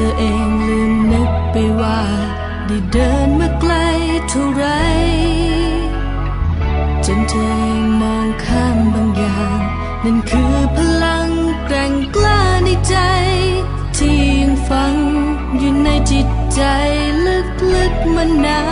ธอเองลืมนึกไปว่า ได้เดินมาไกลเท่าไร จนเธอมองข้ามบางอย่าง นั่นคือพลังแกร่งกล้าในใจ ที่ยังฝังอยู่ในจิตใจลึกๆมานาน